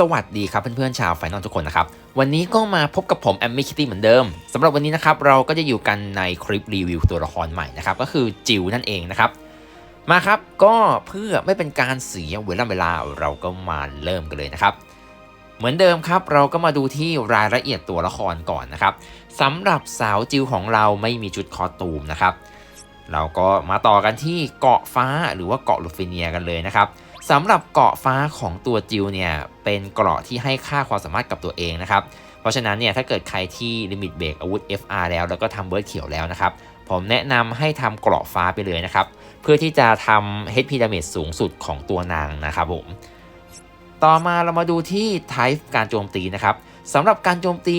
สวัสดีครับเพื่อนๆชาวไฟนอลทุกคนนะครับ วันนี้ก็มาพบกับผมแอมมี่คิตตี้เหมือนเดิมสำหรับวันนี้นะครับเราก็จะอยู่กันในคลิปรีวิวตัวละครใหม่นะครับก็คือจิวนั่นเองนะครับ มาครับก็เพื่อไม่เป็นการเสียเวลาเวลาเราก็มาเริ่มกันเลยนะครับ เหมือนเดิมครับเราก็มาดูที่รายละเอียดตัวละครก่อนนะครับสำหรับสาวจิวของเราไม่มีชุดคอตูมนะครับ เราก็มาต่อกันที่เกาะฟ้าหรือว่าเกาะลูฟิเนียกันเลยนะครับ สำหรับเกาะฟ้าของตัวจิวเนี่ยเป็นเกราะที่ให้ค่าความสามารถกับตัวเองนะครับ เพราะฉะนั้นเนี่ยถ้าเกิดใครที่ลิมิตเบรกอาวุธ FR แล้วแล้วก็ทำเบิร์ดเขียวแล้วนะครับผมแนะนำให้ทำเกราะฟ้าไปเลยนะครับ เพื่อที่จะทำ HP damage สูงสุดของตัวนางนะครับผมต่อมาเรามาดูที่ type การโจมตีนะครับสำหรับการโจมตี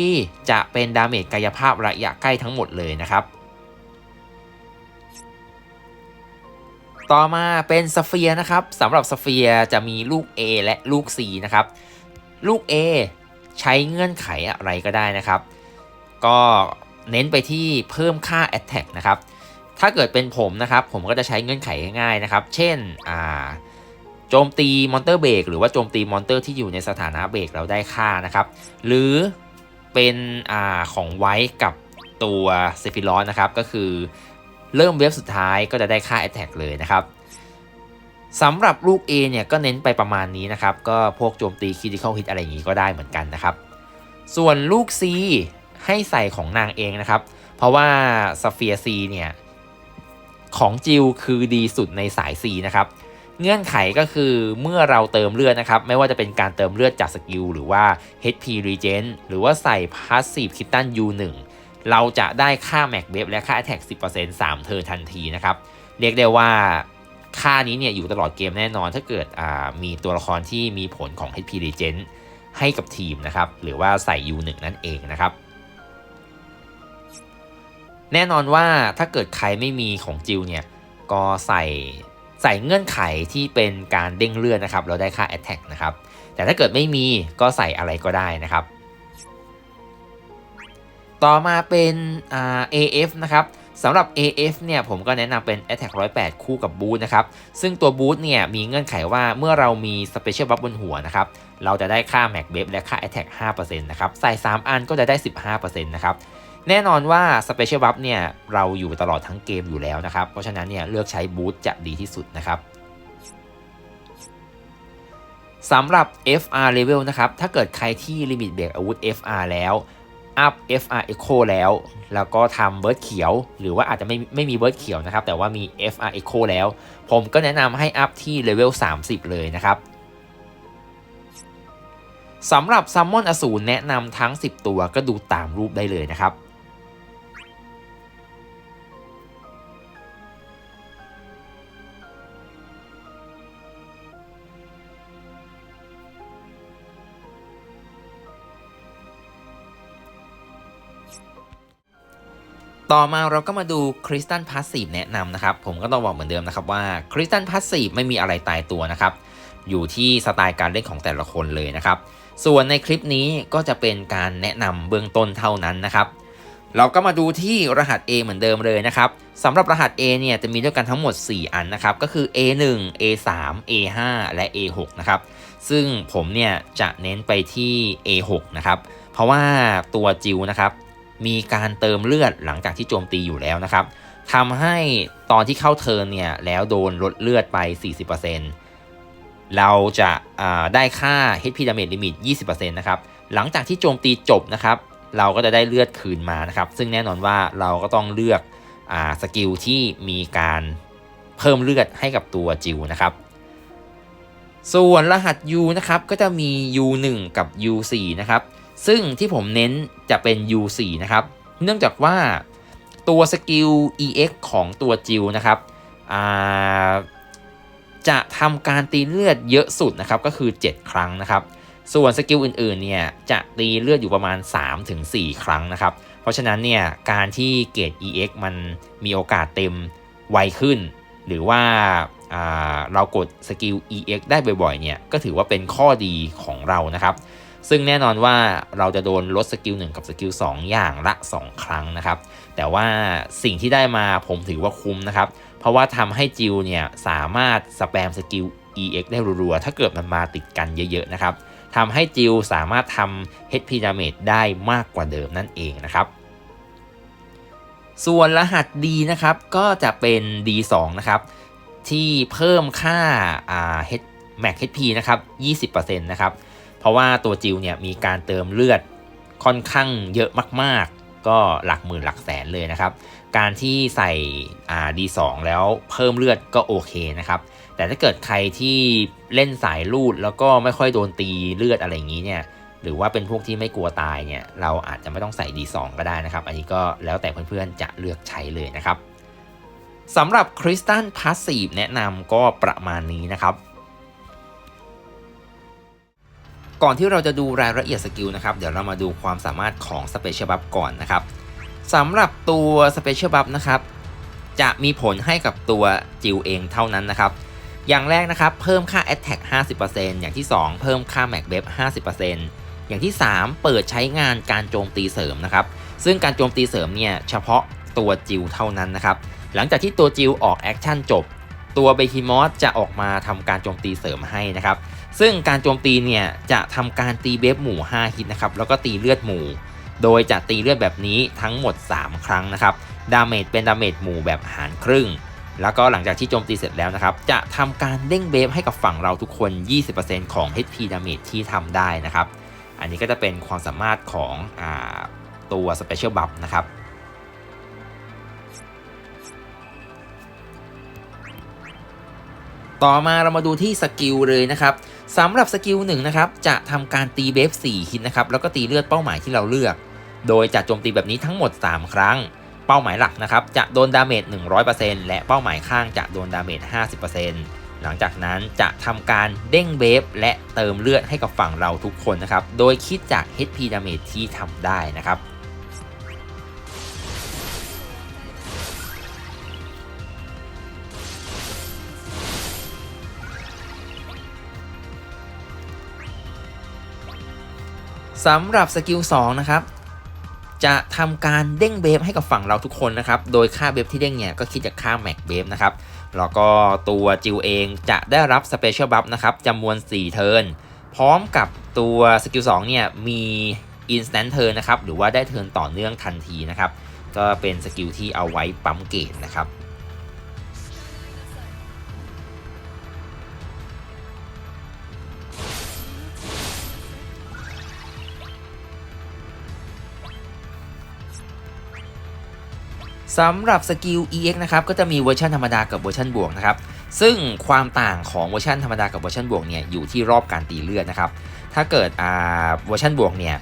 จะเป็นดาเมจกายภาพระยะใกล้ทั้งหมดเลยนะครับ ต่อมาเป็นสเฟียร์นะครับสำหรับสเฟียร์จะมีลูก A และลูก C นะครับ ลูก A ใช้เงื่อนไขอะไรก็ได้นะครับ ก็เน้นไปที่เพิ่มค่า Attack นะครับ ถ้าเกิดเป็นผมนะครับ ผมก็จะใช้เงื่อนไขง่ายๆนะครับ เช่นอ่าโจมตีมอนเตอร์เบรกหรือว่าโจมตีมอนเตอร์ที่อยู่ในสถานะเบรกเราได้ค่านะครับ หรือเป็นอ่าของไว้กับตัวเซฟิลอสนะครับ ก็คือ เริ่มเวฟสุดท้ายก็จะได้ค่า Attack เลยนะครับสำหรับลูก A เนี่ยก็เน้นไปประมาณนี้นะครับ ก็พวกโจมตี Critical Hit อะไรอย่างนี้ก็ได้เหมือนกันนะครับ ส่วนลูก C ให้ใส่ของนางเองนะครับ เพราะว่าสเฟีย C เนี่ย ของจิวคือดีสุดในสาย C นะครับ เงื่อนไขก็คือเมื่อเราเติมเลือดนะครับ ไม่ว่าจะเป็นการเติมเลือดจากสกิลหรือว่า HP Regen หรือว่าใส่ Passive Kitten U1 เราจะได้ค่า Max b a f และค่า Attack 10% 3 เทิร์ทันทีนะครับ เรียกได้ว่าค่านี้เนี่ยอยู่ตลอดเกมแน่นอนถ้าเกิดมีตัวละครที่มีผลของ HP Regen ให้กับทีมนะครับ หรือว่าใส่ U1 นั่นเองนะครับ แน่นอนว่าถ้าเกิดใครไม่มีของจิวเนี่ยก็ใส่ใส่เงื่อนไขที่เป็นการเด้งเลือดนะครับ เราได้ค่า Attack นะครับ แต่ถ้าเกิดไม่มีก็ใส่อะไรก็ได้นะครับ ต่อมาเป็นอ่า AF นะครับสำหรับ AF เนี่ยผมก็แนะนำเป็น Attack 108 คู่กับบูทนะครับ ซึ่งตัวบูทเนี่ยมีเงื่อนไขว่าเมื่อเรามี Special Buff บนหัวนะครับ เราจะได้ค่า Max b a f และค่า Attack 5%นะครับ ใส่ 3 อันก็จะได้ 15%นะครับ แน่นอนว่า Special Buff เนี่ยเราอยู่ตลอดทั้งเกมอยู่แล้วนะครับ เพราะฉะนั้นเนี่ยเลือกใช้บูทจะดีที่สุดนะครับสำหรับ FR level นะครับ ถ้าเกิดใครที่ลิมิตเบรกอาวุธ FR แล้ว อัพ FR Echo แล้ว แล้วก็ทำเบิร์ดเขียว หรือว่าอาจจะไม่ไม่มีเบิร์ดเขียวนะครับ แต่ว่ามี FR Echo แล้ว ผมก็แนะนำให้อัพที่เลเวล 30 เลยนะครับสำหรับซัมมอนอสูรแนะนำทั้ง 10 ตัวก็ดูตามรูปได้เลยนะครับ ต่อมาเราก็มาดูคริสตัลพาสซีฟแนะนำนะครับ ผมก็ต้องบอกเหมือนเดิมนะครับว่าคริสตัลพาสซีฟไม่มีอะไรตายตัวนะครับ อยู่ที่สไตล์การเล่นของแต่ละคนเลยนะครับ ส่วนในคลิปนี้ก็จะเป็นการแนะนำเบื้องต้นเท่านั้นนะครับ เราก็มาดูที่รหัส A เหมือนเดิมเลยนะครับสำหรับรหัส A เนี่ยจะมีด้วยกันทั้งหมด 4 อันนะครับ ก็คือ A1 A3 A5 และ A6 นะครับ ซึ่งผมเนี่ยจะเน้นไปที่ A6 นะครับ เพราะว่าตัวจิวนะครับ มีการเติมเลือดหลังจากที่โจมตีอยู่แล้วนะครับทำให้ตอนที่เข้าเทิร์นเนี่ยแล้วโดนลดเลือดไป 40%เราจะได้ค่า HP damage limit 20%นะครับหลังจากที่โจมตีจบนะครับ เราก็จะได้เลือดคืนมานะครับ ซึ่งแน่นอนว่าเราก็ต้องเลือกอสกิลที่มีการเพิ่มเลือดให้กับตัวจิวนะครับส่วนรหัส U นะครับก็จะมี U1 กับ U4 นะครับ ซึ่งที่ผมเน้นจะเป็น U4 นะครับ เนื่องจากว่าตัวสกิล EX ของตัวจิวนะครับจะทำการตีเลือดเยอะสุดนะครับก็คือ 7 ครั้งนะครับ ส่วนสกิลอื่นๆเนี่ยจะตีเลือดอยู่ประมาณ 3-4 ครั้งนะครับ เพราะฉะนั้นเนี่ยการที่เกรด EX มันมีโอกาสเต็มไวขึ้น หรือว่าเรากดสกิล EX ได้บ่อยๆเนี่ยก็ถือว่าเป็นข้อดีของเรานะครับ ซึ่งแน่นอนว่าเราจะโดนลดสกิล1กับสกิล2อย่างละ 2 ครั้งนะครับ แต่ว่าสิ่งที่ได้มาผมถือว่าคุ้มนะครับ เพราะว่าทำให้จิวเนี่ยสามารถสแปมสกิล EX ได้รัวๆ ถ้าเกิดมันมาติดกันเยอะๆนะครับทำให้จิลสามารถทำ HP damage ได้มากกว่าเดิมนั่นเองนะครับส่วนรหัส D นะครับก็จะเป็น D2 นะครับที่เพิ่มค่าา H Max HP นะครับ 20%นะครับ เพราะว่าตัวจิลเนี่ยมีการเติมเลือดค่อนข้างเยอะมาก ๆ ก็หลักหมื่นหลักแสนเลยนะครับ การที่ใส่อ่า D2 แล้วเพิ่มเลือดก็โอเคนะครับ แต่ถ้าเกิดใครที่เล่นสายลูดแล้วก็ไม่ค่อยโดนตีเลือดอะไรอย่างนี้เนี่ยหรือว่าเป็นพวกที่ไม่กลัวตายเนี่ยเราอาจจะไม่ต้องใส่ D2 ก็ได้นะครับ อันนี้ก็แล้วแต่เพื่อนๆจะเลือกใช้เลยนะครับสำหรับคริสตัลพาสซีฟแนะนำก็ประมาณนี้นะครับ ก่อนที่เราจะดูรายละเอียดสกิลนะครับ เดี๋ยวเรามาดูความสามารถของสเปเชียลบัฟก่อนนะครับสำหรับตัวสเปเชียลบัฟนะครับ จะมีผลให้กับตัวจิวเองเท่านั้นนะครับ อย่างแรกนะครับ เพิ่มค่า Attack 50%อย่างที่ 2 เพิ่มค่า Mac b e f 50%อย่างที่ 3 เปิดใช้งานการโจมตีเสริมนะครับ ซึ่งการโจมตีเสริมเนี่ยเฉพาะตัวจิวเท่านั้นนะครับ หลังจากที่ตัวจิวออกแอคชั่นจบ ตัวเบฮิมอสจะออกมาทำการโจมตีเสริมให้นะครับ ซึ่งการโจมตีเนี่ยจะทำการตีเบฟหมู่ 5 ฮิตนะครับ แล้วก็ตีเลือดหมู่ โดยจะตีเลือดแบบนี้ทั้งหมด 3 ครั้งนะครับ ดาเมจเป็นดาเมจหมู่แบบหารครึ่ง แล้วก็หลังจากที่โจมตีเสร็จแล้วนะครับ จะทำการเด้งเบฟให้กับฝั่งเราทุกคน 20%ของ HP damage ที่ทำได้นะครับ อันนี้ก็จะเป็นความสามารถของอตัว Special Buff นะครับต่อมาเรามาดูที่สกิลเลยนะครับ สำหรับสกิลหนึ่งนะครับ จะทำการตีเบฟ4ฮิตนะครับ แล้วก็ตีเลือดเป้าหมายที่เราเลือก โดยจะโจมตีแบบนี้ทั้งหมด 3 ครั้ง เป้าหมายหลักนะครับ จะโดนดาเมจ 100%และเป้าหมายข้างจะโดนดาเมจ 50%หลังจากนั้นจะทำการเด้งเบฟและเติมเลือดให้กับฝั่งเราทุกคนนะครับ โดยคิดจาก HP damage ที่ทำได้นะครับ สำหรับสกิล2นะครับจะทำการเด้งเบฟให้กับฝั่งเราทุกคนนะครับ โดยค่าเบฟที่เด้งเนี่ยก็คิดจากค่าแม็กเบฟนะครับ แล้วก็ตัวจิวเองจะได้รับสเปเชียลบัฟนะครับจำนวน 4 เทิร์น พร้อมกับตัวสกิล2เนี่ยมี instant turn นะครับ หรือว่าได้เทิร์นต่อเนื่องทันทีนะครับ ก็เป็นสกิลที่เอาไว้ปั๊มเกตนะครับ สำหรับสกิล EX นะครับก็จะมีเวอร์ชันธรรมดากับเวอร์ชันบวกนะครับซึ่งความต่างของเวอร์ชันธรรมดากับเวอร์ชันบวกเนี่ยอยู่ที่รอบการตีเลือดนะครับถ้าเกิดอ่าเวอร์ชันบวกเนี่ย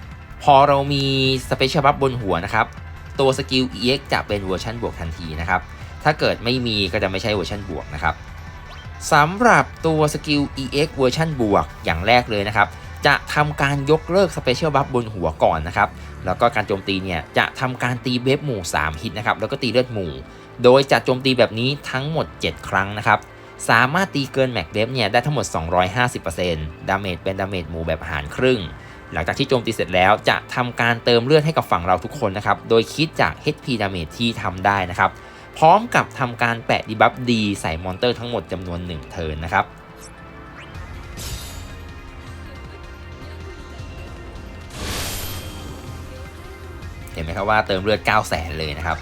พอเรามีสเปเชียลบัฟบนหัวนะครับตัวสกิล EX จะเป็นเวอร์ชันบวกทันทีนะครับถ้าเกิดไม่มีก็จะไม่ใช่เวอร์ชันบวกนะครับสำหรับตัวสกิล EX เวอร์ชันบวกอย่างแรกเลยนะครับ จะทำการยกเลิกสเปเชียลบัฟบนหัวก่อนนะครับ แล้วก็การโจมตีเนี่ยจะทำการตีเบฟหมู่ 3 ฮิตนะครับ แล้วก็ตีเลือดหมู่ โดยจะโจมตีแบบนี้ทั้งหมด 7 ครั้งนะครับ สามารถตีเกินแม็กเบฟเนี่ยได้ทั้งหมด 250%ดาเมจเป็นดาเมจหมู่แบบหารครึ่ง หลังจากที่โจมตีเสร็จแล้วจะทำการเติมเลือดให้กับฝั่งเราทุกคนนะครับ โดยคิดจาก HP damage ที่ทำได้นะครับ พร้อมกับทำการแปะดีบัฟดีใส่มอนเตอร์ทั้งหมดจำนวน 1 เทิร์นนะครับ ห็นไหมครับว่าเติมเลือด 9 0 0 0 0เลยนะครับ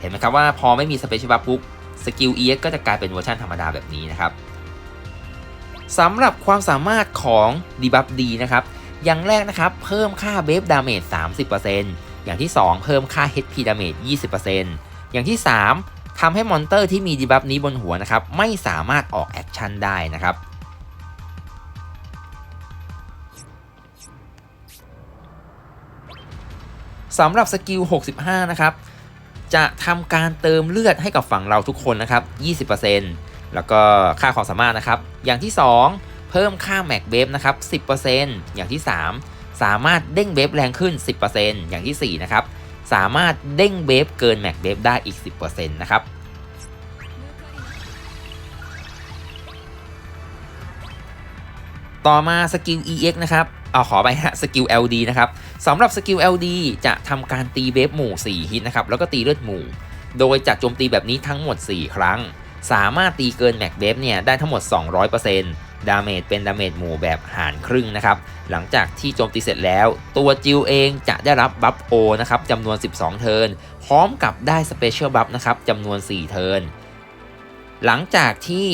เห็นไหมครับว่าพอไม่มีสเปเชียลบัฟปุ๊บสกิล EX ก็จะกลายเป็นเวอร์ชันธรรมดาแบบนี้นะครับสำหรับความสามารถของดีบัฟดีนะครับ อย่างแรกนะครับเพิ่มค่าเบฟดาเมจ30%อย่างที่ 2 เพิ่มค่า HP ดาเมจ20%อย่างที่ 3ทำให้มอนเตอร์ที่มีดีบัฟนี้บนหัวนะครับไม่สามารถออกแอคชั่นได้นะครับ สำหรับสกิล 65 นะครับ จะทำการเติมเลือดให้กับฝั่งเราทุกคนนะครับ 20%แล้วก็ค่าความสามารถนะครับ อย่างที่ 2 เพิ่มค่าแม็กเบฟนะครับ 10%อย่างที่ 3 สามารถเด้งเบฟแรงขึ้น 10%อย่างที่ 4 นะครับ สามารถเด้งเบฟเกินแม็กเบฟได้อีก 10%นะครับต่อมาสกิล EX นะครับ เอาขอไปฮะสกิล LD นะครับ สำหรับสกิล LD จะทำการตีเวฟหมู่ 4 ฮิตนะครับ แล้วก็ตีเลือดหมู่ โดยจะโจมตีแบบนี้ทั้งหมด 4 ครั้ง สามารถตีเกินแม็กเวฟเนี่ยได้ทั้งหมด 200%ดาเมจเป็นดาเมจหมู่แบบหารครึ่งนะครับ หลังจากที่โจมตีเสร็จแล้ว ตัวจิวเองจะได้รับบัฟโอนะครับจำนวน 12 เทิร์น พร้อมกับได้สเปเชียลบัฟนะครับจำนวน 4 เทิร์นหลังจากที่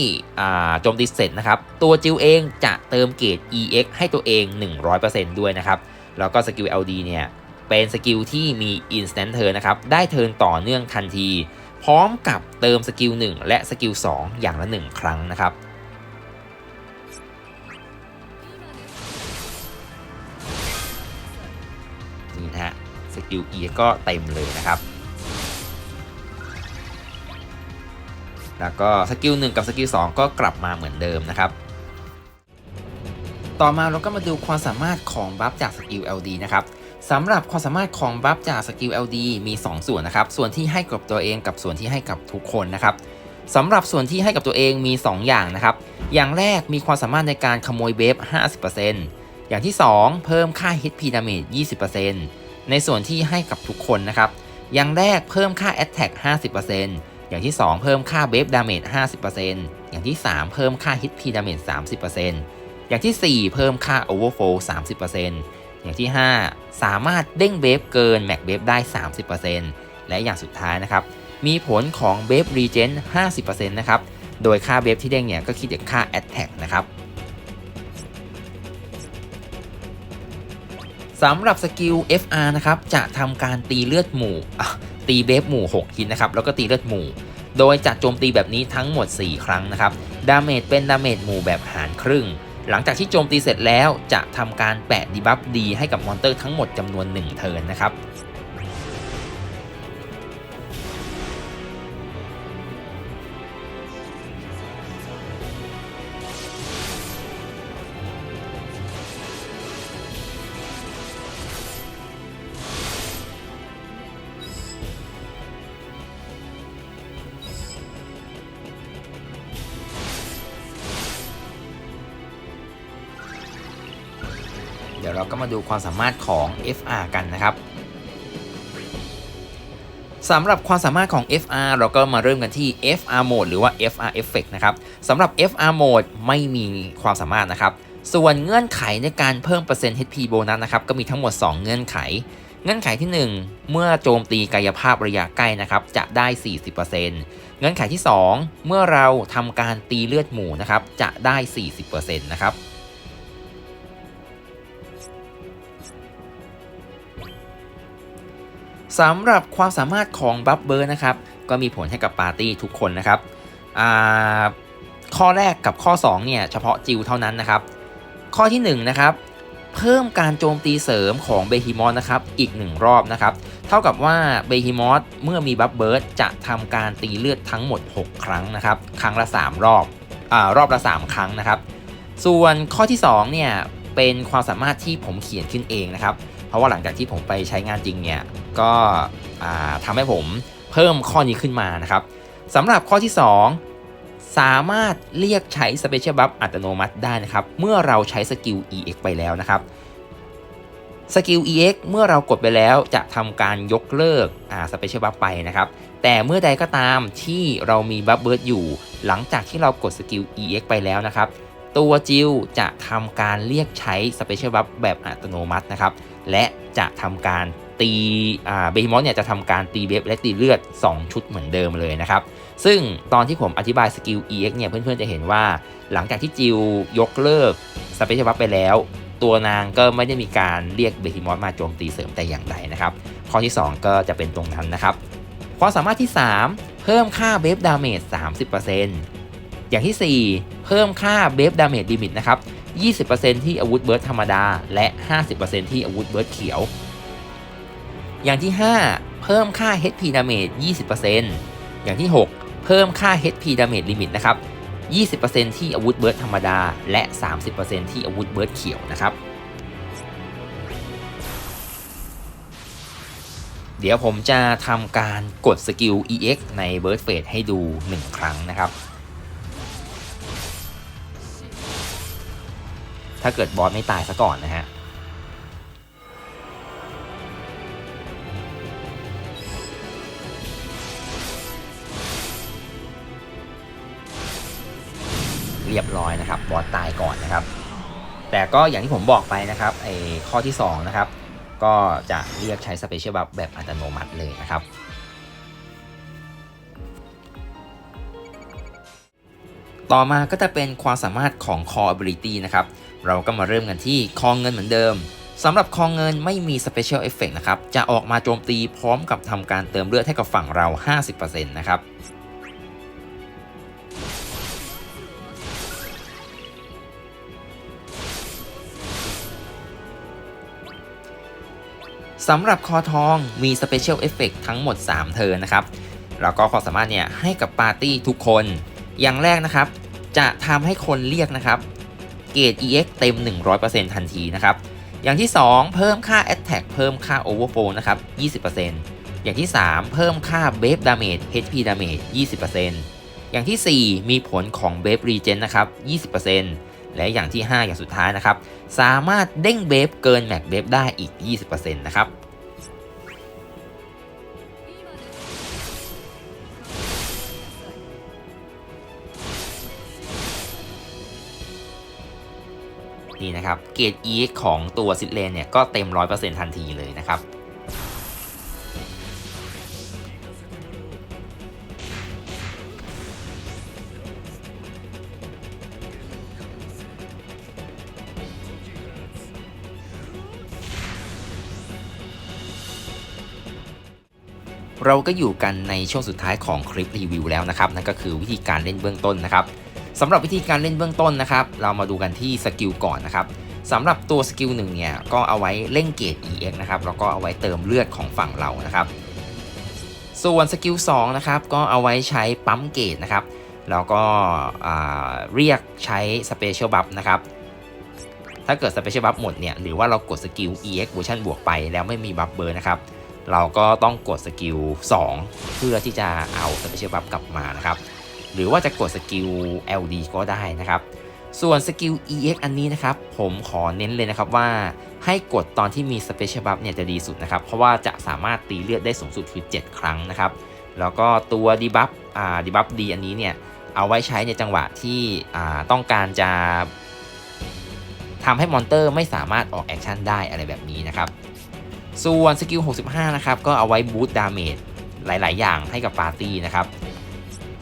โจมตีเสร็จนะครับ ตัวจิวเองจะเติมเกรด EX ให้ตัวเอง 100%ด้วยนะครับ แล้วก็สกิล LD เนี่ย เป็นสกิลที่มี Instant Turn นะครับ ได้เทิร์นต่อเนื่องทันที พร้อมกับเติมสกิล 1 และสกิล 2 อย่างละ 1 ครั้งนะครับนี่นะฮะสกิล E ก็เต็มเลยนะครับ แล้วก็สกิล 1 กับสกิล 2 ก็กลับมาเหมือนเดิมนะครับ ต่อมาเราก็มาดูความสามารถของบัฟจากสกิล LD นะครับสำหรับความสามารถของบัฟจากสกิล LD มี 2 ส่วนนะครับ ส่วนที่ให้กับตัวเองกับส่วนที่ให้กับทุกคนนะครับสำหรับส่วนที่ให้กับตัวเองมี 2 อย่างนะครับ อย่างแรกมีความสามารถในการขโมยเบฟ 50%อย่างที่ 2 เพิ่มค่า HP damage 20%ในส่วนที่ให้กับทุกคนนะครับ อย่างแรกเพิ่มค่า attack 50%อย่างที่ 2 เพิ่มค่า b a f damage 50%อย่างที่ 3 เพิ่มค่า HP damage 30% อย่างที่ 4 เพิ่มค่า overflow 30%อย่างที่ 5 สามารถเด้งเบฟเกินแม็กเบฟได้ 30%และอย่างสุดท้ายนะครับ มีผลของเบฟรีเจน50%นะครับ โดยค่าเบฟที่เด้งเนี่ยก็คิดจากค่า attack นะครับสำหรับสกิล FR นะครับจะทำการตีเลือดหมู่ตีเบฟหมู่6หินนะครับ แล้วก็ตีเลือดหมู่ โดยจะโจมตีแบบนี้ทั้งหมด 4 ครั้งนะครับ ดาเมจเป็นดาเมจหมู่แบบหารครึ่ง หลังจากที่โจมตีเสร็จแล้วจะทำการแปะดีบัฟดีให้กับมอนเตอร์ทั้งหมดจำนวน 1 เทิร์นนะครับ เราก็มาดูความสามารถของ FR กันนะครับสำหรับความสามารถของ FR เราก็มาเริ่มกันที่ FR Mode หรือว่า FR Effect นะครับสำหรับ FR Mode ไม่มีความสามารถนะครับ ส่วนเงื่อนไขในการเพิ่มเปอร์เซ็นต์ HP โบนัสนะครับก็มีทั้งหมด 2 เงื่อนไข เงื่อนไขที่ 1 เมื่อโจมตีกายภาพระยะใกล้นะครับจะได้ 40%เงื่อนไขที่ 2 เมื่อเราทำการตีเลือดหมูนะครับจะได้ 40%นะครับ สำหรับความสามารถของบัฟเบอร์นะครับ ก็มีผลให้กับปาร์ตี้ทุกคนนะครับข้อแรกกับข้อ2เนี่ยเฉพาะจิวเท่านั้นนะครับ ข้อที่ 1 นะครับ เพิ่มการโจมตีเสริมของเบฮิมอสนะครับอีก 1 รอบนะครับ เท่ากับว่าเบฮิมอสเมื่อมีบัฟเบิร์ดจะทำการตีเลือดทั้งหมด 6 ครั้งนะครับ ครั้งละ 3 รอบอ่ารอบละ 3 ครั้งนะครับ ส่วนข้อที่2เนี่ยเป็นความสามารถที่ผมเขียนขึ้นเองนะครับ ราะว่าหลังจากที่ผมไปใช้งานจริงเนี่ยก็ทำให้ผมเพิ่มข้อนี้ขึ้นมานะครับสำหรับข้อที่ 2 สามารถเรียกใช้ Special Buff อัตโนมัติได้นะครับ เมื่อเราใช้สกิล EX ไปแล้วนะครับสกิล EX เมื่อเรากดไปแล้วจะทำการยกเลิกอ่า Special Buff ไปนะครับ แต่เมื่อใดก็ตามที่เรามีบัฟเบิร์ดอยู่ หลังจากที่เรากดสกิล EX ไปแล้วนะครับ ตัวจิวจะทำการเรียกใช้ Special Buff แบบอัตโนมัตินะครับ และจะทำการตีเบฮิมอสเนี่ยจะทำการตีเบฟและตีเลือด 2 ชุดเหมือนเดิมเลยนะครับ ซึ่งตอนที่ผมอธิบายสกิล EX เนี่ยเพื่อนๆจะเห็นว่าหลังจากที่จิวยกเลิก Special Buff ไปแล้ว ตัวนางก็ไม่ได้มีการเรียกเบฮิมอสมาโจมตีเสริมแต่อย่างใดนะครับ ข้อที่ 2 ก็จะเป็นตรงนั้นนะครับความสามารถที่ 3 เพิ่มค่าเบฟดาเมจ30%อย่างที่ 4 เพิ่มค่าเบฟดาเมจลิมิตนะครับ 20%ที่อาวุธเบิร์ดธรรมดา และ 50%ที่อาวุธเบิร์ดเขียว อย่างที่ 5 เพิ่มค่า HP damage 20%อย่างที่ 6 เพิ่มค่า HP damage limit นะครับ 20%ที่อาวุธเบิร์ดธรรมดา และ 30%ที่อาวุธเบิร์ดเขียวนะครับ เดี๋ยวผมจะทำการกดสกิล EX ใน Bird Phase ให้ดู 1 ครั้งนะครับ ถ้าเกิดบอสไม่ตายซะก่อนนะฮะเรียบร้อยนะครับบอสตายก่อนนะครับ แต่ก็อย่างที่ผมบอกไปนะครับไอ้ข้อที่ 2 นะครับ ก็จะเรียกใช้สเปเชียลบัฟแบบอัตโนมัติเลยนะครับ ต่อมาก็จะเป็นความสามารถของ Core Ability นะครับ เราก็มาเริ่มกันที่คองเงินเหมือนเดิมสำหรับคองเงินไม่มี Special Effect นะครับ จะออกมาโจมตีพร้อมกับทำการเติมเลือดให้กับฝั่งเรา 50%นะครับสำหรับคอทองมี Special Effect ทั้งหมด 3 เทิร์นนะครับ แล้วก็ความสามารถเนี่ยให้กับปาร์ตี้ทุกคน อย่างแรกนะครับ จะทำให้คนเรียกนะครับ เกรด EX เต็ม 100%ทันทีนะครับ อย่างที่ 2 เพิ่มค่า Attack เพิ่มค่า Overflow นะครับ 20%อย่างที่ 3 เพิ่มค่า b a v e Damage HP Damage 20%อย่างทีสี่4 มีผลของ b a v e Regen นะครับ 20%และอย่างที่ 5 อย่างสุดท้ายนะครับ สามารถเด้งเบฟเกินแม็กเบฟได้อีก 20%นะครับ นี่นะครับเกรด E ของตัวซิดเลนเนี่ยก็เต็ม 100%ทันทีเลยนะครับเราก็อยู่กันในช่วงสุดท้ายของคลิปรีวิวแล้วนะครับนั่นก็คือวิธีการเล่นเบื้องต้นนะครับ สำหรับวิธีการเล่นเบื้องต้นนะครับ เรามาดูกันที่สกิลก่อนนะครับสำหรับตัวสกิลหนึ่งเนี่ยก็เอาไว้เล่งเกรด EX นะครับแล้วก็เอาไว้เติมเลือดของฝั่งเรานะครับ ส่วนสกิล2นะครับก็เอาไว้ใช้ปั๊มเกรดนะครับแล้วก็เรียกใช้สเปเชียลบัฟนะครับถ้าเกิดสเปเชียลบัฟหมดเนี่ยหรือว่าเรากดสกิล EX เวอร์ชันบวกไปแล้วไม่มีบัฟเบอร์นะครับเราก็ต้องกดสกิล2เพื่อที่จะเอาสเปเชียลบัฟกลับมานะครับ หรือว่าจะกดสกิล LD ก็ได้นะครับ ส่วนสกิล EX อันนี้นะครับ ผมขอเน้นเลยนะครับว่าให้กดตอนที่มีสเปเชียลบัฟเนี่ยจะดีสุดนะครับ เพราะว่าจะสามารถตีเลือดได้สูงสุดคือ 7 ครั้งนะครับ แล้วก็ตัวดีบัฟอ่าดีบัฟดีอันนี้เนี่ยเอาไว้ใช้ในจังหวะที่อ่าต้องการจะทำให้มอนเตอร์ไม่สามารถออกแอคชั่นได้อะไรแบบนี้นะครับ ส่วนสกิล 65 นะครับ ก็เอาไว้บูตดาเมจหลาย ๆ อย่างให้กับปาร์ตี้นะครับ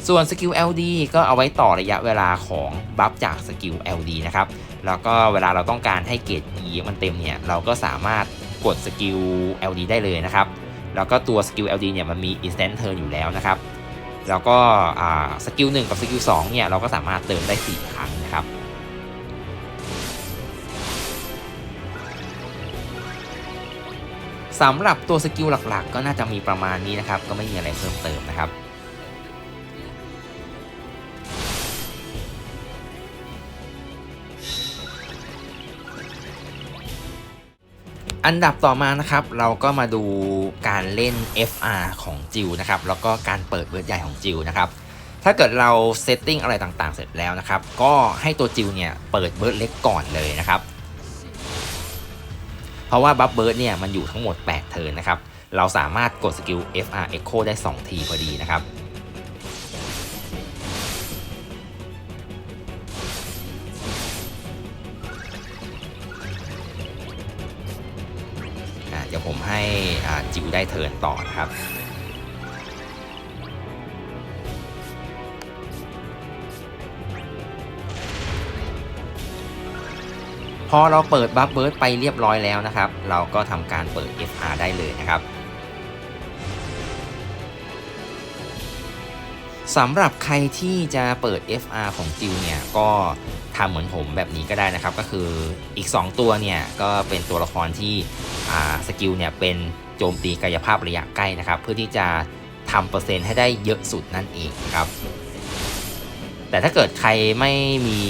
ส่วนสกิล LD ก็เอาไว้ต่อระยะเวลาของบัฟจากสกิล LD นะครับ แล้วก็เวลาเราต้องการให้เกรด E มันเต็มเนี่ย เราก็สามารถกดสกิล LD ได้เลยนะครับ แล้วก็ตัวสกิล LD เนี่ยมันมี instant turn อยู่แล้วนะครับ แล้วก็สกิล1กับสกิล2เนี่ยเราก็สามารถเติมได้ 4 ครั้งนะครับสำหรับตัวสกิลหลักๆ ก็น่าจะมีประมาณนี้นะครับ ก็ไม่มีอะไรเพิ่มเติมนะครับ อันดับต่อมานะครับ เราก็มาดูการเล่น FR ของจิวนะครับ แล้วก็การเปิดเบิร์ดใหญ่ของจิวนะครับ ถ้าเกิดเราเซตติ้งอะไรต่างๆ เสร็จแล้วนะครับ ก็ให้ตัวจิวเนี่ยเปิดเบิร์ดเล็กก่อนเลยนะครับ เพราะว่าบัฟเบิร์ดเนี่ยมันอยู่ทั้งหมด 8 เทิร์นนะครับ เราสามารถกดสกิล FR Echo ได้ 2 ทีพอดีนะครับ ผมให้จิวได้เทิร์นต่อนะครับพอเราเปิดบัฟเบิร์ดไปเรียบร้อยแล้วนะครับ เราก็ทำการเปิด FR ได้เลยนะครับ สำหรับใครที่จะเปิด FR ของจิวเนี่ยก็ทำเหมือนผมแบบนี้ก็ได้นะครับ ก็คืออีก 2 ตัวเนี่ยก็เป็นตัวละครที่สกิลเนี่ยเป็นโจมตีกายภาพระยะใกล้นะครับ เพื่อที่จะทำเปอร์เซ็นต์ให้ได้เยอะสุดนั่นเองครับ แต่ถ้าเกิดใครไม่มี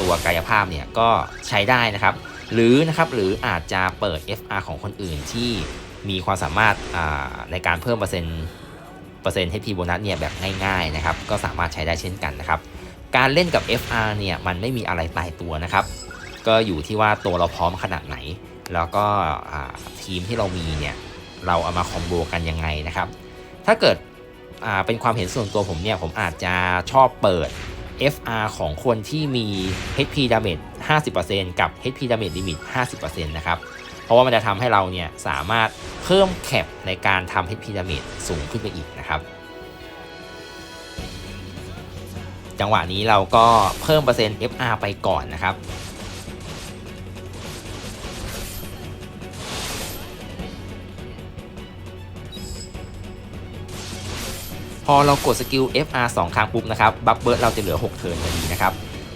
ตัวกายภาพเนี่ยก็ใช้ได้นะครับ หรือนะครับหรืออาจจะเปิด FR ของคนอื่นที่มีความสามารถในการเพิ่มเปอร์เซ็นต์ เปอร์เซ็นต์ HP โบนัสเนี่ยแบบง่ายๆนะครับก็สามารถใช้ได้เช่นกันนะครับการเล่นกับ FR เนี่ยมันไม่มีอะไรตายตัวนะครับ ก็อยู่ที่ว่าตัวเราพร้อมขนาดไหน แล้วก็ทีมที่เรามีเนี่ยเราเอามาคอมโบกันยังไงนะครับ ถ้าเกิดเป็นความเห็นส่วนตัวผมเนี่ยผมอาจจะชอบเปิด FR ของคนที่มี HP damage 50%กับ HP damage limit 50%นะครับ เพราะว่ามันจะทำให้เราเนี่ยสามารถเพิ่มแคปในการทำ HP damage สูงขึ้นไปอีกนะครับ จังหวะนี้เราก็เพิ่มเปอร์เซ็นต์ FR ไปก่อนนะครับพอเรากดสกิล FR 2 ครั้งปุ๊บนะครับ บัฟเบิร์ดเราจะเหลือ 6 เทิร์นพอดีนะครับ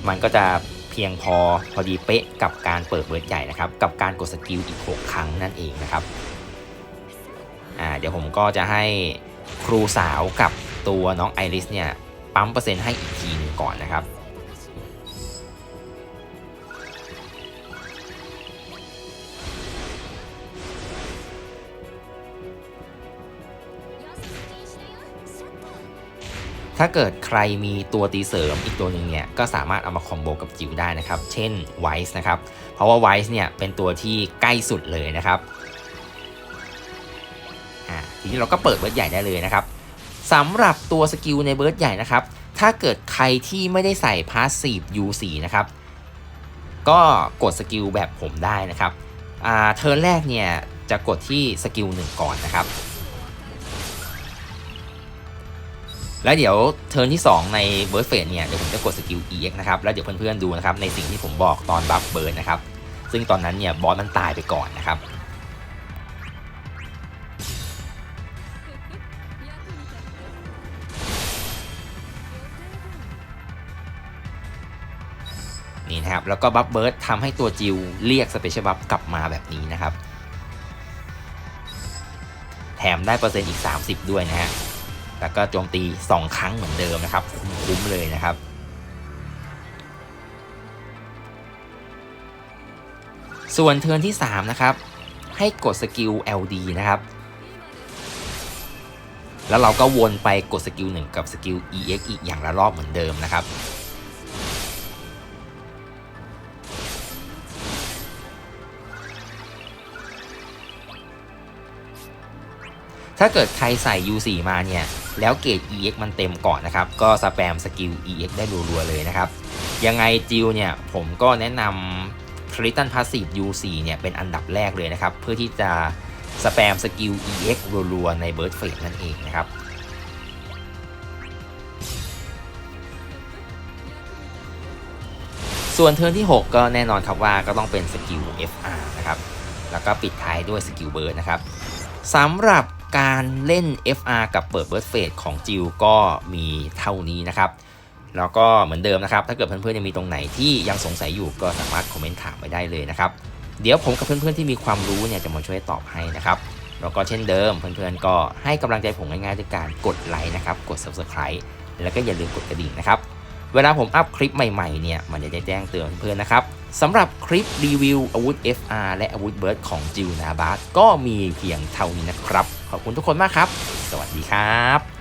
มันก็จะ เพียงพอพอดีเป๊ะกับการเปิดเบิร์ดใหญ่นะครับ กับการกดสกิลอีก 6 ครั้งนั่นเองนะครับอ่าเดี๋ยวผมก็จะให้ครูสาวกับตัวน้องไอริสเนี่ยปั๊มเปอร์เซ็นต์ให้อีกทีนึงก่อนนะครับ ถ้าเกิดใครมีตัวตีเสริมอีกตัวหนึ่งเนี่ยก็สามารถเอามาคอมโบกับจิ๋วได้นะครับ เช่นไวส์นะครับ เพราะว่าไวส์เนี่ยเป็นตัวที่ใกล้สุดเลยนะครับอ่าทีนี้เราก็เปิดเบิร์ดใหญ่ได้เลยนะครับสำหรับตัวสกิลในเบิร์ดใหญ่นะครับ ถ้าเกิดใครที่ไม่ได้ใส่พาสซีฟ U4 นะครับ ก็กดสกิลแบบผมได้นะครับอ่าเทิร์นแรกเนี่ยจะกดที่สกิลหนึ่งก่อนนะครับ แล้วเดี๋ยวเทิร์นที่ 2 ในเบิร์ดเฟสเนี่ยเดี๋ยวผมจะกดสกิล EX นะครับแล้วเดี๋ยวเพื่อนๆดูนะครับในสิ่งที่ผมบอกตอนบัฟเบิร์ดนะครับซึ่งตอนนั้นเนี่ยบอสมันตายไปก่อนนะครับนี่นะครับแล้วก็บัฟเบิร์ดทำให้ตัวจิวเรียกสเปเชียลบัฟกลับมาแบบนี้นะครับ แถมได้เปอร์เซ็นต์อีก 30 ด้วยนะฮะ แล้วก็โจมตี 2 ครั้งเหมือนเดิมนะครับ คุ้มๆเลยนะครับส่วนเทิร์นที่ 3 นะครับ ให้กดสกิล LD นะครับ แล้วเราก็วนไปกดสกิล 1 กับสกิล EX อีกอย่างละรอบเหมือนเดิมนะครับ ถ้าเกิดใครใส่ U4 มาเนี่ย แล้วเกรด EX มันเต็มก่อนนะครับ ก็สแปมสกิล EX ได้รัวๆเลยนะครับ ยังไงจิวเนี่ย ผมก็แนะนำ Triton Passive U4 เนี่ย เป็นอันดับแรกเลยนะครับ เพื่อที่จะสแปมสกิล EX รัวๆใน Bird Phase นั่นเองนะครับส่วนเทิร์นที่ 6 ก็แน่นอนครับว่าก็ต้องเป็นสกิล FR นะครับ แล้วก็ปิดท้ายด้วยสกิลเบิร์ดนะครับสำหรับ การเล่น FR กับเปิดเบิร์ดเฟสของจิวก็มีเท่านี้นะครับ แล้วก็เหมือนเดิมนะครับ ถ้าเกิดเพื่อนๆยังมีตรงไหนที่ยังสงสัยอยู่ก็สามารถคอมเมนต์ถามไว้ได้เลยนะครับ เดี๋ยวผมกับเพื่อนๆที่มีความรู้เนี่ยจะมาช่วยตอบให้นะครับ แล้วก็เช่นเดิมเพื่อนๆก็ให้กำลังใจผมง่ายๆด้วยการกดไลค์นะครับ กด Subscribe แล้วก็อย่าลืมกดกระดิ่งนะครับ เวลาผมอัพคลิปใหม่ๆเนี่ยมันจะได้แจ้งเตือนเพื่อนๆนะครับสำหรับคลิปรีวิวอาวุธ FR และอาวุธเบิร์ดของจิวนาบาสก็มีเพียงเท่านี้นะครับ ขอบคุณทุกคนมากครับ สวัสดีครับ